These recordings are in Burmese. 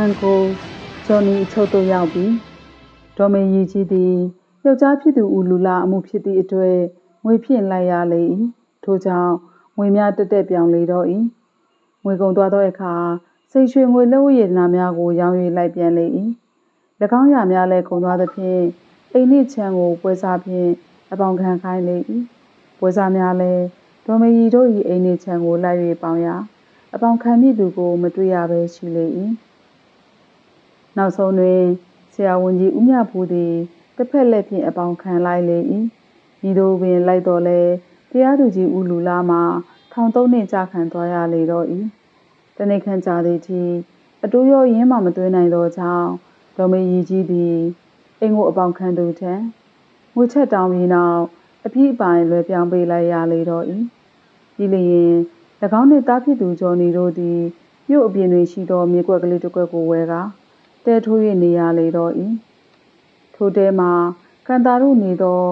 န်းကိုဂျော်နီအချုပ်သို့ရောက်ပြီးဒေါ်မေရီကြီးသည်ယောက်ျားဖြစ်သူဦးလူလာအမှုဖြစ်သည့်အတွက်ငွေဖြင့်လိုက်ရလေ၏ထို့ကြောင့်ငွေများတက်တက်ပြောင်းလေတော့၏ငွေကုန်သွားသောအခါစိတ်ရွှေငွေလက်ဝတ်ရတနာများကိုရောင်း၍လိုက်ပြန်လေ၏၎င်းရာများလည်းကုန်သွားသဖြင့်အိမ်နှင့်ချမ်းကိုပွဲစားဖြင့်အပေါင်ခံခိုင်းလေ၏ပွဲစားများလည်းဒေါ်မေရီတို့၏အိမ်နှင့်ချမ်းကိုလိုက်၍ပေါင်ရာအပေါင်ခံမိသူကိုမတွေ့ရဘဲရှိလေ၏ နောက်ဆုံးတွင်ဆရာဝန်ကြီးဦးမြဖူးသည်တစ်ဖက်လက်ဖြင့်အပေါင်ခံလိုက်လေ၏ဤသို့ပင်လိုက်တော်လဲတရားသူကြီးဦးလူလာမှထောင်သုံးနှင့်ကြာခံသွားရလေတော့၏တနေ့ခန့်ကြာသည့်ထိအတိုးရောရင်းမှမသွင်းနိုင်သောကြောင့်ဒေါ်မေရီကြီးသည်အိမ်ကိုအပေါင်ခံသူထံငွေချက်တောင်းပြီးနောက်အပြည့်အပိုင်လွယ်ပြောင်းပေးလိုက်ရလေတော့၏ဒီလျင်၎င်းနှင့်တားဖြစ်သူကျော်နေတို့သည်မြို့အပြင်တွင်ရှိသောမြေကွက်ကလေးတစ်ကွက်ကိုဝဲကာ တဲထိုး၍နေရလေတော့၏ထိုတဲမှာကန်တာတို့နေသော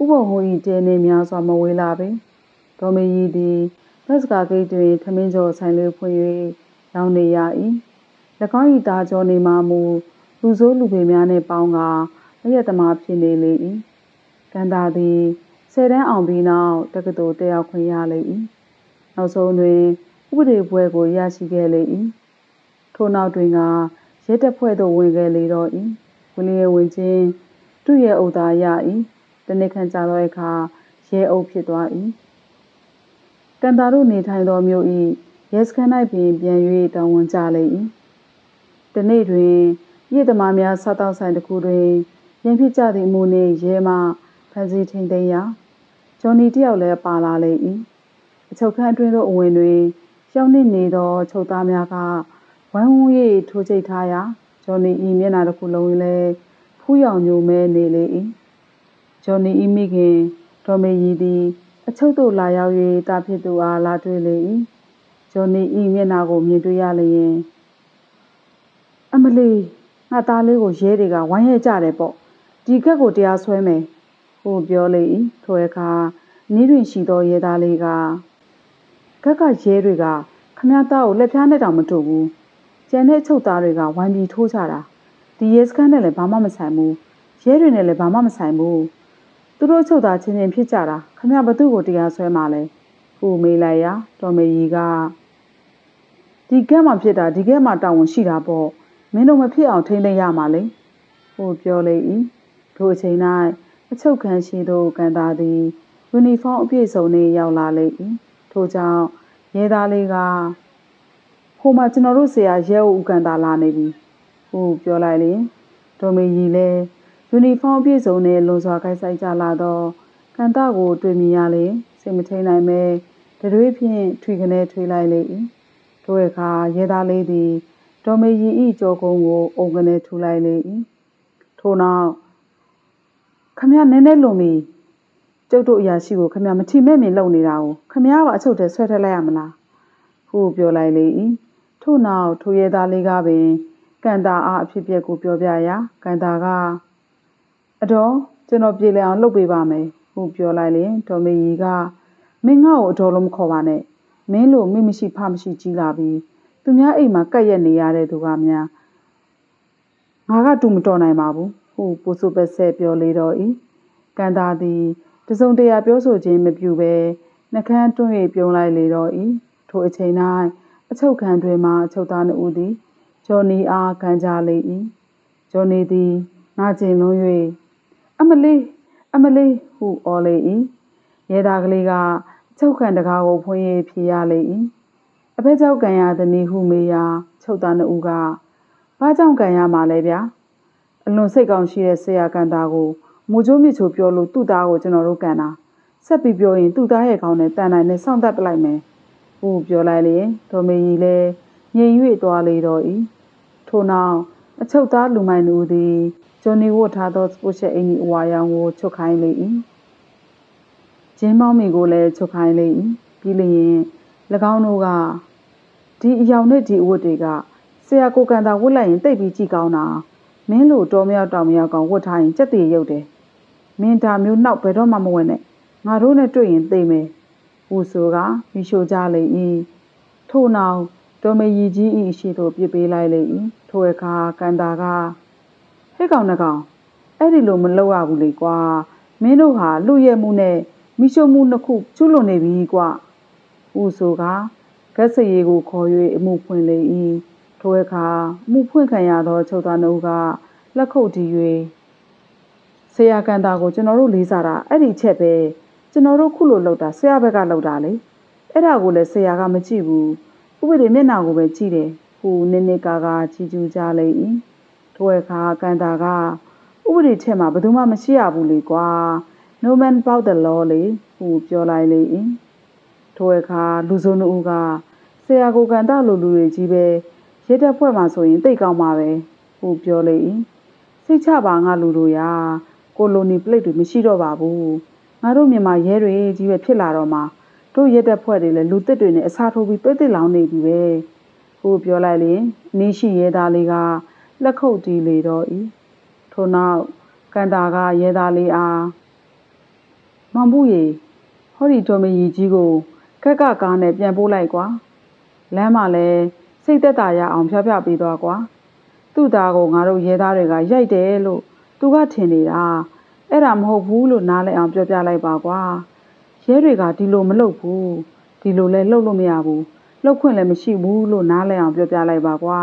ဥပဟု၏တဲနှင့်များစွာမဝေးလာပေဒေါ်မေကြီးသည်ဘတ်စကာဂိတ်တွင်သမင်းကျော်ဆိုင်လေးဖွင့်၍ရောင်းနေရ၏၎င်း၏သားကျော်နေမှမူလူဆိုးလူပေများနှင့်ပေါင်းကာလျက်သမားဖြစ်နေလေ၏ကန်တာသည်ဆယ်တန်းအောင်ပြီးနောက်တက္ကသိုလ်တက်ရောက်ခွင့်ရလေ၏နောက်ဆုံးတွင်ဥပဒေပွဲကိုရရှိခဲ့လေ၏ထို့နောက်တွင်က ရဲတပ်ဖွဲ့သို့ ဝင်ခဲ့လေတော့၏ဝင်လျက်ဝင်ချင်း သူ့ရဲ့အုပ်သားရ၏တနေ့ခန့်ကြာသောအခါ ရဲအုပ်ဖြစ်သွား၏တန်တာတို့နေထိုင်သောမြို့၏ရဲစခန်း၌ပင် ပြန်၍တောင်းဝန်ကြလေ၏တနေ့တွင်ရည်သမားများ စားတောက်ဆိုင်တစ်ခုတွင် ရန်ဖြစ်ကြသည့်အမှုနှင့် ရဲမှဖန်စီထိန်သိမ်းရာ ဂျွန်နီတယောက်လည်း ပါလာလေ၏အချုပ်ခန်းအတွင်းသို့ အဝင်တွင် ရောက်နေနေသော ချုပ်သားများက ဝမ်းဝန်း၍ထိုးချိတ်ထားရာဂျွန်နီ၏မျက်နှာတစ်ခုလုံးလည်းဖူးရောင်ညိုမဲနေလေ၏ဂျွန်နီ၏မိခင်ဒေါ်မေရီသည် အချုပ်သို့လာရောက်၍တာဖြစ်သူအားလာတွေ့လေ၏ဂျွန်နီ၏မျက်နှာကိုမြင်တွေ့ရလျင်အမလီငါသားလေးကိုရဲတွေကဝိုင်းရဲကြတယ်ပေါ့ဒီကက်ကိုတရားဆွဲမယ်ဟိုပြောလေ၏ထိုအခါနီးတွင်ရှိသောရဲသားလေးကကက်ကရဲတွေကခမရသားကိုလက်ဖြားနဲ့တောင်မတို့ဘူး ကျန်တဲ့ချုပ်သားတွေကဝိုင်းပြီးထိုးချတာဒီရဲစခန်းနဲ့လည်းဘာမှမဆိုင်ဘူးရဲတွေနဲ့လည်းဘာမှမဆိုင်ဘူးသူတို့ချုပ်သားချင်းချင်းဖြစ်ကြတာခမရဘသူ့ကိုတရားဆွဲမှလဲဟိုမေးလိုက်ရာတော်မေကြီးကဒီကက်မှာဖြစ်တာဒီကက်မှာတာဝန်ရှိတာပေါ့မင်းတို့မဖြစ်အောင်ထိန်းသိမ်းရမှာလေဟိုပြောလေ၏ထိုအချိန်၌အချုပ်ခန်းရှိသို့ကန်သားသည်ယူနီဖောင်းအပြည့်စုံနှင့်ရောက်လာလေ၏ထို့ကြောင့်ရဲသားလေးက ဟိုမှာကျွန်တော်တို့ဆရာရဲဦးကန်သားလာနေပြီဟိုပြောလိုက်လျင်ဒေါ်မေကြီးလည်းယူနီဖောင်းအပြည့်စုံနှင့်လွန်စွာခိုက်ဆိုင်ကြလာသောကန်သားကိုတွေ့မြင်ရလေစိတ်မထိန်နိုင်ပဲတရွေးဖြင့်ထွေကနေထွေလိုက်လေ၏ထိုအခါရဲသားလေးသည်ဒေါ်မေကြီး၏ကြောကုန်းကိုအုံကနေထူလိုက်လေ၏ထို့နောက်ခမရနည်းနည်းလွန်ပြီကျုပ်တို့အရာရှိကိုခမရမထီမဲ့မြင်လုံနေတာကိုခမရကအချုပ်ထဲဆွဲထည့်လိုက်ရမလားဟုပြောလိုက်လေ၏ ထို့နောက်ထိုရဲသားလေးကပင်ကန်တာအားအဖြစ်ပြက်ကိုပြောပြရာကန်တာကအတော်ကျွန်တော်ပြေလည်အောင်လုပ်ပေးပါမယ်ဟုပြောလိုက်ရင်ဒေါ်မေကြီးကမင်းငါ့ကိုအတော်လုံးမခေါ်ပါနဲ့မင်းလိုမိမရှိဖမရှိကြီးလာပြီးသူများအိမ်မှာကက်ရက်နေရတဲ့သူကများငါကတူမတော်နိုင်ပါဘူးဟုပိုဆိုပက်ဆက်ပြောလေတော့ဤကန်တာသည်တစုံတရာပြောဆိုခြင်းမပြုဘဲနှကန်းတွန်း၍ပြုံးလိုက်လေတော့ဤထိုအချိန်၌ အချုပ်ခံတွင်မှအချုပ်သားနှုတ်သည်ဂျော်နီအားခံကြလေ၏ဂျော်နီသည်နာကျင်လွန်း၍အမလေးအမလေးဟုအော်လေ၏ရဲသားကလေးကချုပ်ခံတကားကိုဖွင့်၍ဖြေရလေ၏အဖက်ကြောက်ကန်ရသည်နီဟုမေးရာချုပ်သားနှုတ်ကဘာကြောင့်ကန်ရမှာလဲဗျာအလွန်စိတ်ကောင်းရှိတဲ့ဆရာကန်သားကိုမူချိုးမြချိုးပြောလို့သူ့သားကိုကျွန်တော်တို့ကန်တာဆက်ပြီးပြောရင်သူ့သားရဲ့ခေါင်းနဲ့တန်နိုင်နဲ့စောင့်တက်ပလိုက်မယ် ဟူပြောလိုက်လေဒေါ်မေကြီးလည်းငြိမ်၍သွားလေတော့ဤထို့နောက်အချုပ်သားလူမိုင်လူသည်ဂျွန်နီဝတ်ထားသောစပိုရှယ်အင်ကြီးအဝါရောင်ကိုချုပ်ခိုင်းလေ၏ဂျင်းမောင်းမီကိုလည်းချုပ်ခိုင်းလေ၏ပြီးလျင်၎င်းတို့ကဒီအယောင်နဲ့ဒီအဝတ်တွေကဆရာကိုကန်တာဝတ်လိုက်ရင်တိတ်ပြီးကြည့်ကောင်းတာမင်းလိုတော်မရောက်တောင်မရောက်ကောင်ဝတ်ထားရင်ကြက်တည်ရုပ်တယ်မင်းဒါမျိုးနောက်ဘယ်တော့မှမဝင်နဲ့ငါတို့နဲ့တွေ့ရင်သိမယ် ဟူဆိုကမိရှိုကြလေ၏ထို့နောက်တော်မရီကြီးဤရှိသို့ပြစ်ပေးလိုက်လေ၏ထိုအခါကန်တာကဟဲ့ကောင်နှကောင်အဲ့ဒီလိုမလုပ်ရဘူးလေကွာမင်းတို့ဟာလူရဲမှုနဲ့မိရှုံမှုနှစ်ခုကျွလွန်နေပြီကွာဦးဆိုကဂက်စရီကိုခေါ်၍အမှုဖွင့်လေ၏ထိုအခါမှုဖွင့်ခံရသောချုပ်သားနှုတ်ကလက်ခုပ်တီး၍ဆရာကန်တာကိုကျွန်တော်တို့လေးစားတာအဲ့ဒီချက်ပဲ ကျွန်တော်တို့ခုလိုလောက်တာဆရာဘက်ကလောက်တာလေအဲ့ဒါကိုလည်းဆရာကမကြည့်ဘူးဥပဒေမျက်နှာကိုပဲကြည့်တယ်ဟိုနစ်နစ်ကာကာချီကျူးကြလေ၏ထိုအခါကန်တာကဥပဒေချက်မှာဘယ်သူမှမရှိရဘူးလေကွာ no man about the law လေဟိုပြောလိုက်လေ၏ထိုအခါလူစုံတို့ကဆရာကိုကန်တာလိုလူတွေကြီးပဲရဲတပ်ဖွဲ့မှာဆိုရင်တိတ်ကောင်းပါပဲဟိုပြောလေ၏စိတ်ချပါငါလူတို့ရာကိုလိုနီပလိတ်တွေမရှိတော့ပါဘူး ငါတို့မြန်မာရဲတွေကြီးပဲဖြစ်လာတော့မှာတို့ရဲတပ်ဖွဲ့တွေလည်းလူတစ်တွေနဲ့အစားထိုးပြီးပိတ်သိလောင်းနေပြီပဲဟိုပြောလိုက်လေနင်းရှိရဲသားလေးကလက်ခုပ်တီးလေတော့ဤထို့နောက်ကန်တာကရဲသားလေးအားမောင်ဘူးရေဟောဒီတော်မကြီးကြီးကိုခက်ကကားနဲ့ပြန်ပို့လိုက်ကွာလမ်းမှာလဲစိတ်သက်သာရအောင်ဖျောက်ဖျောက်ပေးသွားကွာသူ့သားကိုငါတို့ရဲသားတွေကရိုက်တယ်လို့သူကထင်နေတာ အဲ့ဒါမဟုတ်ဘူးလို့နားလည်အောင်ပြောပြလိုက်ပါကွာရဲတွေကဒီလိုမလုပ်ဘူးဒီလိုလဲလှုပ်လို့မရဘူးလှုပ်ခွင့်လည်းမရှိဘူးလို့နားလည်အောင်ပြောပြလိုက်ပါကွာ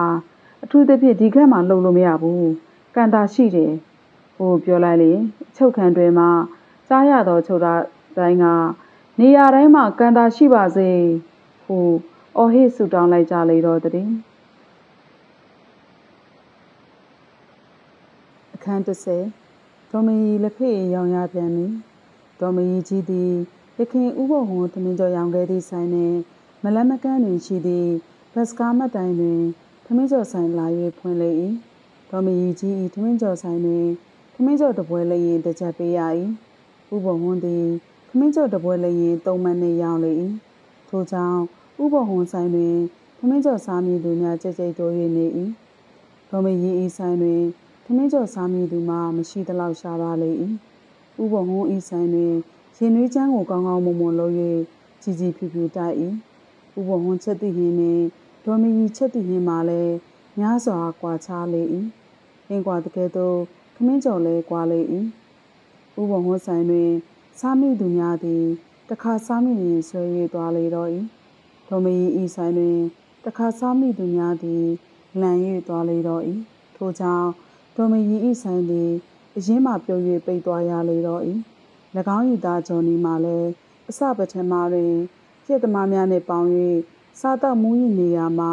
အထူးသဖြင့်ဒီခက်မှာလှုပ်လို့မရဘူးကန်တာရှိတယ်ဟိုပြောလိုက်လေအချုပ်ခံတွေမှာကြားရတော့ချုပ်သားတိုင်းကနေရာတိုင်းမှာကန်တာရှိပါစေဟိုအော်ဟစ်ဆူတောင်းလိုက်ကြလေတော့တည်းအခန်း30 ဒေါ်မီလက်ဖေးရောင်ရပြန်ပြီဒေါ်မီကြီးသည်ရခင်ဥပုပ်ဟွန်တမင်ကျော်ရောင်ခဲ့သည့်ဆိုင်နှင့်မလမကန်းတွင်ရှိသည့်ဘတ်စကားမတ်တိုင်တွင်ထမင်းကျော်ဆိုင်လာ၍ဖွင့်လေ၏ဒေါ်မီကြီး၏ထမင်းကျော်ဆိုင်တွင်ထမင်းကျော်တပွဲလည်းရင်တစ်ချက်ပေးရ၏ဥပုပ်ဟွန်သည်ထမင်းကျော်တပွဲလည်းရင်သုံးမနှင့်ရောင်းလေ၏ထို့ကြောင့်ဥပုပ်ဟွန်ဆိုင်တွင်ထမင်းကျော်စားမည်သူများကြိတ်ကြိတ်တိုး၍နေ၏ဒေါ်မီကြီး၏ဆိုင်တွင် ထမင်းကျော်စားမည်သူမှမရှိသလောက်ရှားပါလေ၏ဥပုပ်ဟွန်၏ဆိုင်တွင်ရင်နွေးချမ်းကိုကောင်းကောင်းမွန်မွန်လုပ်၍ကြီးကြီးဖြူဖြူတိုက်၏ဥပဝန်းချက်တိဟင်းနှင့်ဒေါ်မီကြီးချက်တိဟင်းမှာလည်းများစွာကွာခြားလေ၏အင်းကွာတကယ်တော့ခမင်းကျော်လဲကွာလေ၏ဥပဝန်းဆိုင်တွင်စားမိသူများသည်တခါစားမိရင်ဆွဲ၍သွားလေတော့၏ဒေါ်မီကြီးဤဆိုင်တွင်တခါစားမိသူများသည်လန်၍သွားလေတော့၏ထို့ကြောင့် ဒေါ်မီကြီးဤဆိုင်သည်အရင်မှပြုံး၍ပိတ်သွားရလေတော့၏၎င်း၏သားဂျော်နီမှလည်းအစပထမတွင်ပြည့်သမားများနှင့်ပေါင်း၍စားတော့မူ၏နေရာမှာ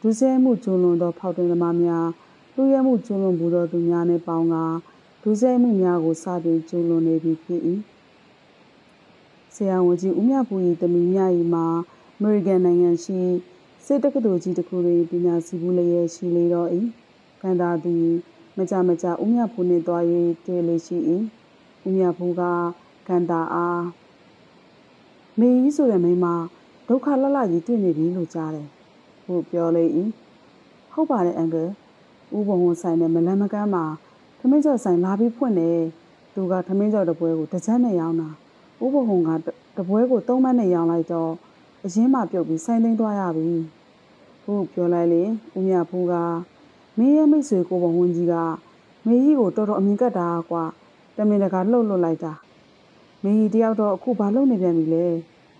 ဒုစဲမှုကျွလွန်သောဖောက်တွင်သမားများလူရဲမှုကျွလွန်မှုသောသူများနှင့်ပေါင်းကဒုစဲမှုများကိုစတင်ကျွလွန်နေပြီဖြစ်၏ဆရာဝန်ကြီးဦးမြပူ၏တမီများ၏မှာအမေရိကန်နိုင်ငံရှိစစ်တက္ကသိုလ်ကြီးတစ်ခုတွင်ပညာစီဘူးလျက်ရှိလေတော့၏ခန္ဓာသည် မကြမကြဦးမြပူနှင့်တွား၍တွေ့လေရှိ၏ဦးမြဘူးကကန်တာအားမေကြီးဆိုတဲ့မိန်းမဒုက္ခလလကြီးတွေ့နေပြီလို့ကြားတယ်။ဟုတ်ပြောလေ၏။ဟုတ်ပါတယ်အန်ကယ်။ဦးဘုံဝန်ဆိုင်နဲ့မလန်မကန်းမှာသမင်းကျော်ဆိုင်လာပြီးဖွင့်တယ်။သူကသမင်းကျော်တပွဲကိုတစ်ချက်နဲ့ရောင်းတာ။ဦးဘုံဝန်ကတပွဲကိုသုံးမနဲ့ရောင်းလိုက်တော့အရင်မှပြုတ်ပြီးဆိုင်သိမ်းသွားရပြီ။ဟုတ်ပြောလိုက်လေဦးမြဖူးက မင်းရဲ့မိတ်ဆွေကိုဘုံဝန်ကြီးကမေကြီးကိုတော်တော်အမြင်ကတ်တာကွာ။တမင်တကာလှုပ်လွတ်လိုက်တာမင်းကြီးတယောက်တော့အခုဘာလုပ်နေပြန်ပြီလဲ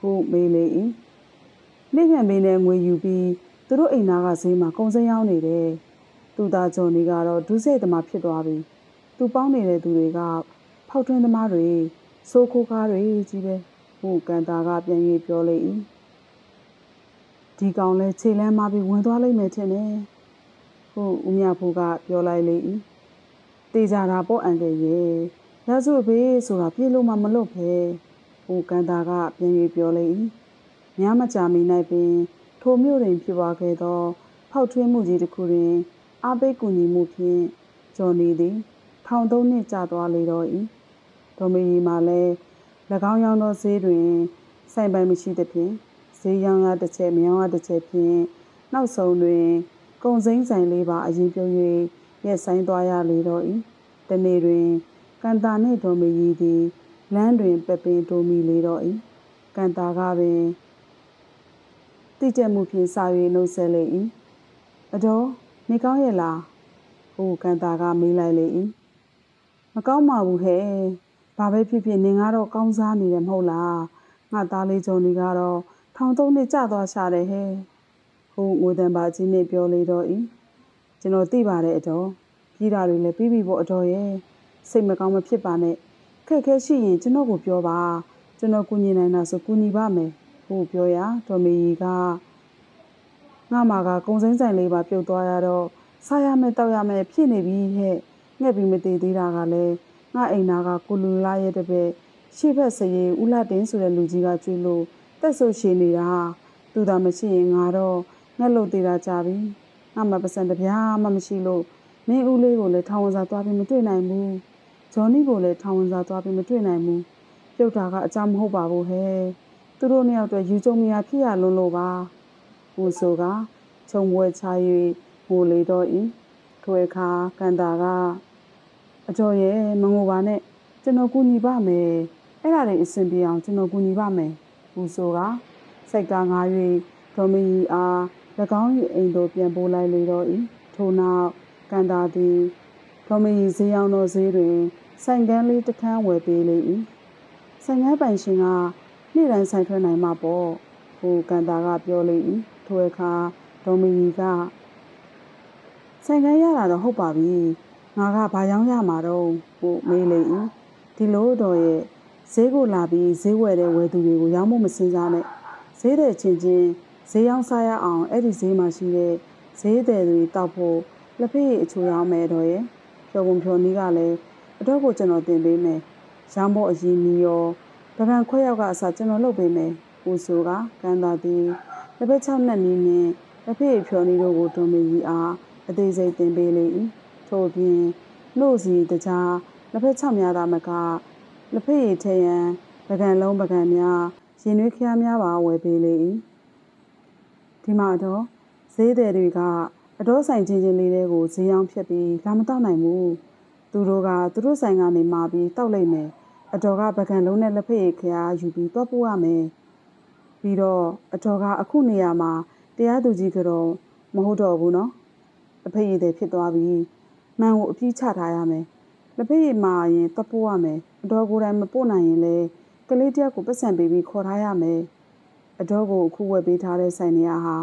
ဟုတ်မေးလေ၏လိမ့်ငံမင်းနဲ့ငွေယူပြီးသူတို့အိမ်သားကဈေးမှာကုန်စည်ရောက်နေတယ်သူသားကျော်နေကတော့ဒုစရိုက်သမားဖြစ်သွားပြီသူပေါင်းနေတဲ့သူတွေကဖောက်ထွင်းသမားတွေစိုးခိုးကားတွေကြီးပဲဟုတ်ကန်တာကပြန်၍ပြောလေ၏ဒီကောင်လဲခြေလမ်းမပြီးဝင်သွားလိမ့်မယ်ထင်တယ် ဟုတ်ဦးမြဖိုးကပြောလိုက်လေ၏တေးကြတာပေါ့အန်တယ်ရဲ့ရစုဘေးဆိုတာပြေလို့မှမလွတ်ပဲဟိုကန်တာကပြန်၍ပြောလေ၏ညမကြာမီ၌ပင် ထိုမျိုးတွင်ဖြစ်ပွားခဲ့သော ဖောက်ထွင်းမှုကြီးတစ်ခုတွင်အပိတ်ကူညီမှုဖြင့်ကျော်နေသည်ထောင်သုံးနှစ်ကြာသွားလေတော့၏ဒေါ်မီမှလည်း၎င်းရောင်းသောဈေးတွင်ဆိုင်ပိုင်မရှိသဖြင့်ဈေးရောင်းရတစ်ချက်မရောင်းရတစ်ချက်ဖြင့်နောက်ဆုံးတွင် ကုံစိမ့်ဆိုင်လေးပါအရင်ပြုံး၍ရက်ဆိုင်သွားရလေတော့၏တနေ့တွင်ကန်တာနှင့်ဒေါ်မီကြီးသည်လမ်းတွင်ပပင်တိုးမိလေတော့၏ကန်တာကပင်တတိကျမှုဖြင့်စာ၍နှုတ်ဆက်လေ၏အတော်နေကောင်းရဲ့လားဟိုကန်တာကမေးလိုက်လေ၏မကောင်းပါဘူးဟဲ့ဘာပဲဖြစ်ဖြစ်နင်ကတော့ကောင်းစားနေတယ်မဟုတ်လားငါသားလေးကျော်နေကတော့ထောင်သုံးနှစ်ကြာသွားရှာတယ်ဟဲ့ ဟိုငိုတန်ပါကြီးနဲ့ပြောလေတော့၏ကျွန်တော်သိပါတယ်အတော်ပြည်တာတွေလည်းပြီးပြီပေါ့အတော်ရဲ့စိတ်မကောင်းမဖြစ်ပါနဲ့ခက်ခဲရှိရင်ကျွန်တော်ကိုပြောပါကျွန်တော်ကူညီနိုင်တာဆိုကူညီပါမယ်ဟိုပြောရတော်မီကငါမှာကကုံစင်းဆိုင်လေးပါပြုတ်သွားရတော့စားရမယ်တောက်ရမယ်ဖြစ်နေပြီဟဲ့ငှက်ပြီးမတည်သေးတာကလည်းငါအိမ်သားကကိုလူလာရဲ့တပည့်ရှေ့ဘက်စရေဦးလာတင်းဆိုတဲ့လူကြီးကကျွေးလို့တက်ဆုပ်ရှင်နေတာသူသာမရှိရင်ငါတော့ ငှက်လို့သေးတာကြပြီငါမှပစံတပြားမှမရှိလို့မင်းဦးလေးကိုလည်းထောင်ဝင်စာသွားပြီးမတွေ့နိုင်ဘူးဂျော်နီကိုလည်းထောင်ဝင်စာသွားပြီးမတွေ့နိုင်ဘူးပြုတ်တာကအကြမ်းမဟုတ်ပါဘူးဟဲ့သူတို့နှစ်ယောက်တည်းယူကြုံမရဖြစ်ရလွန်းလို့ပါဟိုဆိုကခြုံဝဲချ၍ဟိုလေတော့ဤထွေခါကန်တာကအကျော်ရဲ့မငိုပါနဲ့ကျွန်တော်ကူညီပါမယ်အဲ့ဒါတွေအဆင်ပြေအောင်ကျွန်တော်ကူညီပါမယ်ဟိုဆိုကစိတ်ကားငား၍ဒေါ်မီအား၎ င်း၏အိမ်သို့ပြန်ပို့လိုက်လေတော့ဤထို့နောက်ကန်တာသည်ဒေါ်မီဈေးအောင်သောဈေးတွင်ဆိုင်ကန်းလေးတစ်ခန်းဝယ်ပေးလေ၏ဆိုင်ကန်းပိုင်ရှင်ကနေ့တိုင်းဆိုင်ထွက်နိုင်မှာပေါ့ဟိုကန်တာကပြောလေ၏ထိုအခါဒေါ်မီကဆိုင်ကန်းရတာတော့ဟုတ်ပါပြီငါကဘာကြောင်းရမှာတော့ဟိုမေးလေ၏ဒီလိုတော့ရဲ့ဈေးကိုလာပြီးဈေးဝယ်တဲ့ဝယ်သူတွေကိုရောင်းဖို့မစင်စားနဲ့ဈေးတဲ့ချင်းချင်း ဈေးရောင်းစားရအောင်အဲ့ဒီဈေးမှာရှိတဲ့ဈေးတဲ့တွေတောက်ဖို့လက်ဖေးအချိုရောင်းမယ်တော့ရဲ့ဖြောပုံဖြောနီးကလည်းအတော့ကိုကျွန်တော်တင်ပေးမယ်ရောင်းဖို့အရင်နီရောဗဗန်ခွဲရောက်ကအစားကျွန်တော်လုပ်ပေးမယ်ဟိုဆိုကကန်တာသည်လက်ဖက်6နှစ်နီးနဲ့လက်ဖေးဖြောနီတို့ကိုတွန်းပြီးအားအသေးစိတ်တင်ပေးလေ၏ထို့ပြင်နှုတ်စီတကြားလက်ဖက်6များသာမကလက်ဖက်ရည်ထဲရန်ပကံလုံးပကံများရင်နှွေးခရားများပါဝယ်ပေးလေ၏ ဒီမှာတော့ဈေးသည်တွေကအတော်ဆိုင်ချင်းချင်းလေးတွေကိုဈေးအောင်ဖြတ်ပြီးလာမတော့နိုင်ဘူးသူတို့ကသူတို့ဆိုင်ကနေမှာပြီးတောက်လိုက်မယ်အတော်ကပကံလုံးနဲ့လက်ဖက်ရည်ခရားယူပြီးတော့ပို့ရမယ်ပြီးတော့အတော်ကအခုနေရာမှာတရားသူကြီးကတော့မဟုတ်တော့ဘူးနော်အဖေရည်တဲ့ဖြစ်သွားပြီမှန်ကိုအပြည့်ချထားရမယ်လက်ဖက်ရည်မှာရင်တော့ပို့ရမယ်အတော်ကိုယ်တိုင်မပို့နိုင်ရင်လည်းကလေးတယောက်ကိုပတ်စံပေးပြီးခေါ်ထားရမယ် အတော်ကိုအခုဝယ်ပေးထားတဲ့ဆိုင်နေရာဟာ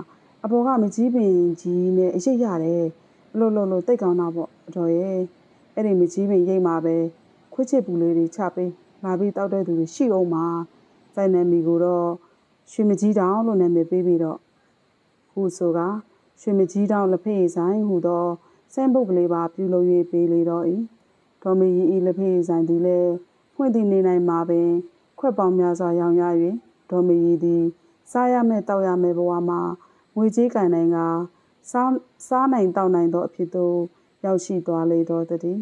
အပေါ်ကမကြီးပင်ကြီးနဲ့အရိပ်ရတယ်အလို့လို့လို့တိတ်ကောင်းတာပေါ့အတော်ရဲ့အဲ့ဒီမကြီးပင်ရိပ်မှာပဲခွေးချစ်ပူလေးတွေချပေးလာပြီးတောက်တဲ့သူတွေရှိအောင်ပါဆိုင်နယ်မီကိုတော့ရွှေမကြီးတောင်လို့နာမည်ပေးပြီးတော့ဟူဆိုကရွှေမကြီးတောင်လက်ဖက်ရည်ဆိုင်ဟူသောစမ်းပုတ်ကလေးပါပြုလုပ်၍ပေးလေတော့၏ဒေါ်မီဤလက်ဖက်ရည်ဆိုင်သည်လည်းဖွင့်သည့်နေနိုင်မှာပင်ခွက်ပေါင်းများစွာရောင်ရ၍ ဒေါ်မီသည်စားရမယ့်တောက်ရမယ့်ဘဝမှာငွေကြေးကံနိုင်ကစားစားနိုင်တောက်နိုင်သောအဖြစ်သို့ရောက်ရှိသွားလေတော့တည်း